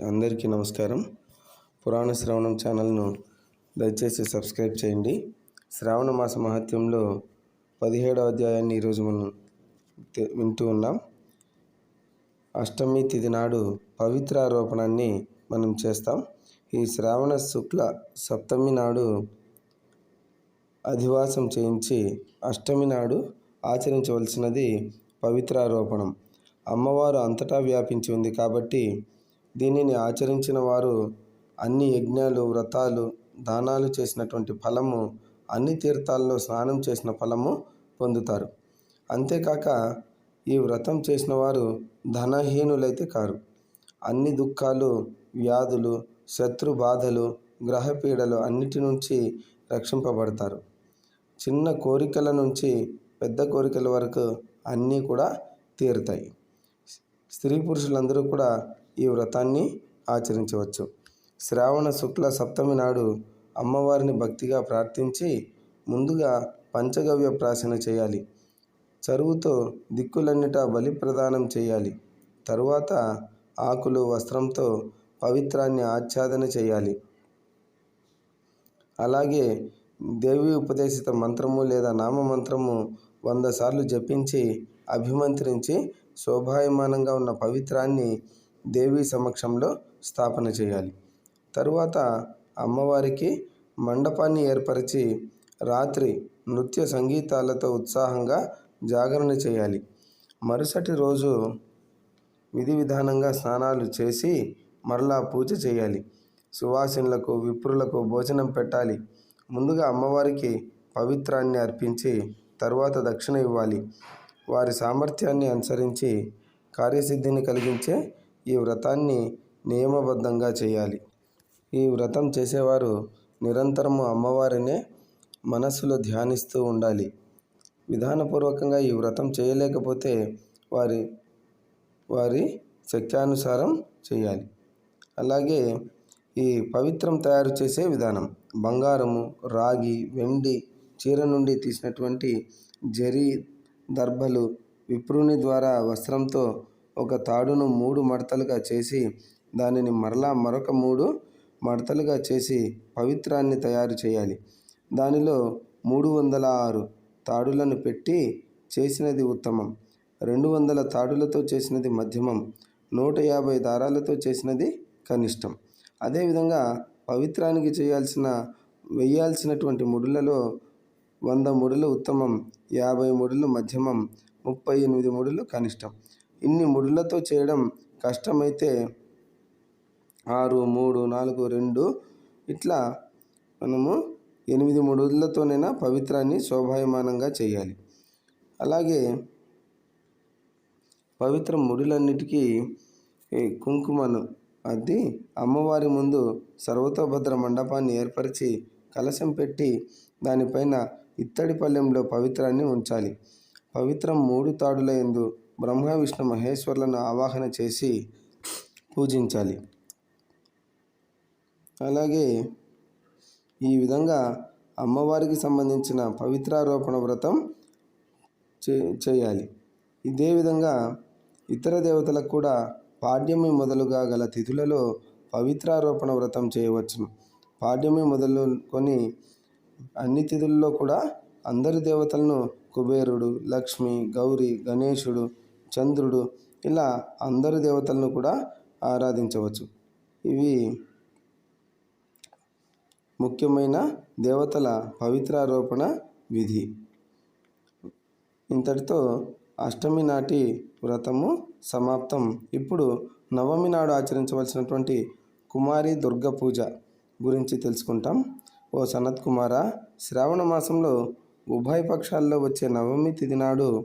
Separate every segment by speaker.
Speaker 1: అందరికీ నమస్కారం. పురాణ శ్రవణం ఛానల్ను దయచేసి సబ్స్క్రైబ్ చేయండి. శ్రావణ మాస మహత్యంలో పదిహేడవ అధ్యాయాన్ని ఈరోజు మనం వింటూ ఉన్నాం. అష్టమి తిథి నాడు పవిత్ర ఆరోపణాన్ని మనం చేస్తాం. ఈ శ్రావణ శుక్ల సప్తమి నాడు అధివాసం చేయించి అష్టమి నాడు ఆచరించవలసినది పవిత్రారోపణం. అమ్మవారు అంతటా వ్యాపించి ఉంది కాబట్టి దీనిని ఆచరించిన వారు అన్ని యజ్ఞాలు వ్రతాలు దానాలు చేసినటువంటి ఫలము అన్ని తీర్థాల్లో స్నానం చేసిన ఫలము పొందుతారు. అంతేకాక ఈ వ్రతం చేసిన వారు ధనహీనులైతే కారు. అన్ని దుఃఖాలు వ్యాధులు శత్రు బాధలు గ్రహపీడలు అన్నిటి నుంచి రక్షింపబడతారు. చిన్న కోరికల నుంచి పెద్ద కోరికల వరకు అన్నీ కూడా తీరుతాయి. స్త్రీ పురుషులందరూ కూడా ఈ వ్రతాన్ని ఆచరించవచ్చు. శ్రావణ శుక్ల సప్తమి నాడు అమ్మవారిని భక్తిగా ప్రార్థించి ముందుగా పంచగవ్య ప్రాసన చేయాలి. చరువుతో దిక్కులన్నిటా బలి ప్రదానం చేయాలి. తరువాత ఆకులు వస్త్రంతో పవిత్రాన్ని ఆచ్ఛాదన చేయాలి. అలాగే దేవి ఉపదేశిత మంత్రము లేదా నామ మంత్రము వంద సార్లు జపించి అభిమంత్రించి శోభాయమానంగా ఉన్న పవిత్రాన్ని దేవి సమక్షంలో స్థాపన చేయాలి. తరువాత అమ్మవారికి మండపాన్ని ఏర్పరిచి రాత్రి నృత్య సంగీతాలతో ఉత్సాహంగా జాగరణ చేయాలి. మరుసటి రోజు విధి విధానంగా స్నానాలు చేసి మరలా పూజ చేయాలి. సువాసినులకు విప్రులకు భోజనం పెట్టాలి. ముందుగా అమ్మవారికి పవిత్రాన్ని అర్పించి తరువాత దక్షిణ ఇవ్వాలి. వారి సామర్థ్యాన్ని అనుసరించి కార్యసిద్ధిని కలిగించే ఈ వ్రతాన్ని నియమబద్ధంగా చేయాలి. ఈ వ్రతం చేసేవారు నిరంతరము అమ్మవారినే మనస్సులో ధ్యానిస్తూ ఉండాలి. విధానపూర్వకంగా ఈ వ్రతం చేయలేకపోతే వారి వారి శక్త్యానుసారం చేయాలి. అలాగే ఈ పవిత్రం తయారు చేసే విధానం బంగారము రాగి వెండి చీర నుండి తీసినటువంటి జరి దర్భలు విప్రుని ద్వారా వస్త్రంతో ఒక తాడును మూడు మడతలుగా చేసి దానిని మరలా మరొక మూడు మడతలుగా చేసి పవిత్రాన్ని తయారు చేయాలి. దానిలో మూడు వందల ఆరు తాడులను పెట్టి చేసినది ఉత్తమం. రెండు వందల తాడులతో చేసినది మధ్యమం. నూట యాభై దారాలతో చేసినది కనిష్టం. అదేవిధంగా పవిత్రానికి చేయాల్సిన వేయాల్సినటువంటి ముడులలో వంద ముడులు ఉత్తమం యాభై ముడులు మధ్యమం ముప్పై ఎనిమిది ముడులు కనిష్టం. ఇన్ని ముడులతో చేయడం కష్టమైతే ఆరు మూడు నాలుగు రెండు ఇట్లా మనము ఎనిమిది ముడులతోనైనా పవిత్రాన్ని శోభాయమానంగా చేయాలి. అలాగే పవిత్ర ముడులన్నిటికీ కుంకుమను అద్ది అమ్మవారి ముందు సర్వతోభద్ర మండపాన్ని ఏర్పరిచి కలశం పెట్టి దానిపైన ఇత్తడి పళ్ళెంలో పవిత్రాన్ని ఉంచాలి. పవిత్రం మూడు తాడుల ఎందు బ్రహ్మ విష్ణు మహేశ్వర్లను ఆవాహన చేసి పూజించాలి. అలాగే ఈ విధంగా అమ్మవారికి సంబంధించిన పవిత్రారోపణ వ్రతం చే చేయాలి. ఇదే విధంగా ఇతర దేవతలకు కూడా పాడ్యమి మొదలుగా గల తిథులలో పవిత్రారోపణ వ్రతం చేయవచ్చును. పాడ్యమి మొదలుకొని అన్ని తిథుల్లో కూడా అందరి దేవతలను కుబేరుడు లక్ష్మి గౌరి గణేశుడు చంద్రుడు ఇలా అందరి దేవతలను కూడా ఆరాధించవచ్చు. ఇవి ముఖ్యమైన దేవతల పవిత్రారోపణ విధి. ఇంతటితో అష్టమి నాటి వ్రతము సమాప్తం. ఇప్పుడు నవమి నాడు ఆచరించవలసినటువంటి కుమారి దుర్గ పూజ గురించి తెలుసుకుంటాం. ఓ సనత్ కుమార శ్రావణ మాసంలో ఉభయ పక్షాల్లో వచ్చే నవమి తిథి నాడు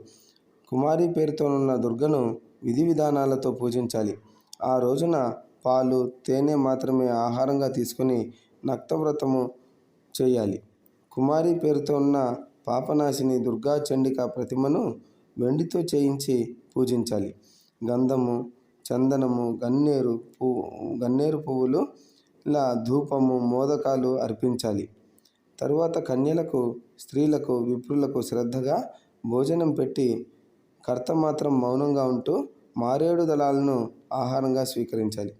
Speaker 1: కుమారి పేరుతోనున్న దుర్గను విధి విధానాలతో పూజించాలి. ఆ రోజున పాలు తేనె మాత్రమే ఆహారంగా తీసుకొని నక్తవ్రతము చేయాలి. కుమారి పేరుతో ఉన్న పాపనాశిని దుర్గా చండిక ప్రతిమను వెండితో చేయించి పూజించాలి. గంధము చందనము గన్నేరు పువ్వు గన్నేరు పువ్వులు ఇలా ధూపము మోదకాలు అర్పించాలి. తరువాత కన్యలకు స్త్రీలకు విప్రులకు శ్రద్ధగా భోజనం పెట్టి కర్త మాత్రం మౌనంగా ఉంటూ మారేడు దళాలను ఆహారంగా స్వీకరించాలి.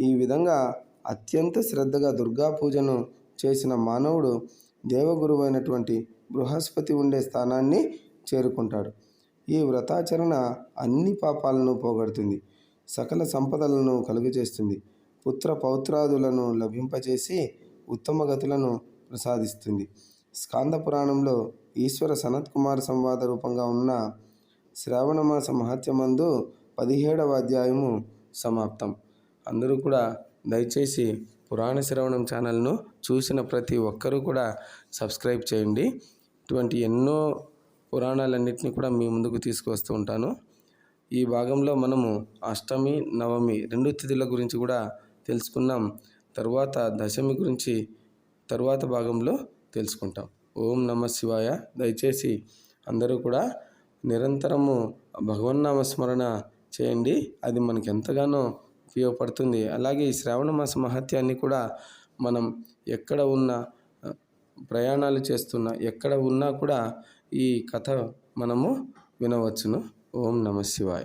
Speaker 1: ఈ విధంగా అత్యంత శ్రద్ధగా దుర్గా పూజను చేసిన మానవుడు దేవగురువైనటువంటి బృహస్పతి ఉండే స్థానాన్ని చేరుకుంటాడు. ఈ వ్రతాచరణ అన్ని పాపాలను పోగొడుతుంది. సకల సంపదలను కలుగజేస్తుంది. పుత్ర పౌత్రాదులను లభింపచేసి ఉత్తమ గతులను ప్రసాదిస్తుంది. స్కాంద పురాణంలో ఈశ్వర సనత్ కుమార్ సంవాద రూపంగా ఉన్న శ్రావణమాస మహత్యమందు పదిహేడవ అధ్యాయము సమాప్తం. అందరూ కూడా దయచేసి పురాణ శ్రవణం ఛానల్ను చూసిన ప్రతి ఒక్కరూ కూడా సబ్స్క్రైబ్ చేయండి. ఇటువంటి ఎన్నో పురాణాలన్నింటినీ కూడా మీ ముందుకు తీసుకువస్తూ ఉంటాను. ఈ భాగంలో మనము అష్టమి నవమి రెండు తిథుల గురించి కూడా తెలుసుకున్నాం. తర్వాత దశమి గురించి తరువాత భాగంలో తెలుసుకుంటాం. ఓం నమ శివాయ. దయచేసి అందరూ కూడా నిరంతరము భగవన్నామ స్మరణ చేయండి. అది మనకి ఎంతగానో ఉపయోగపడుతుంది. అలాగే ఈ శ్రావణ మాస మహత్యాన్ని కూడా మనం ఎక్కడ ఉన్నా ప్రయాణాలు చేస్తున్నా ఎక్కడ ఉన్నా కూడా ఈ కథ మనము వినవచ్చును. ఓం నమ శివాయ.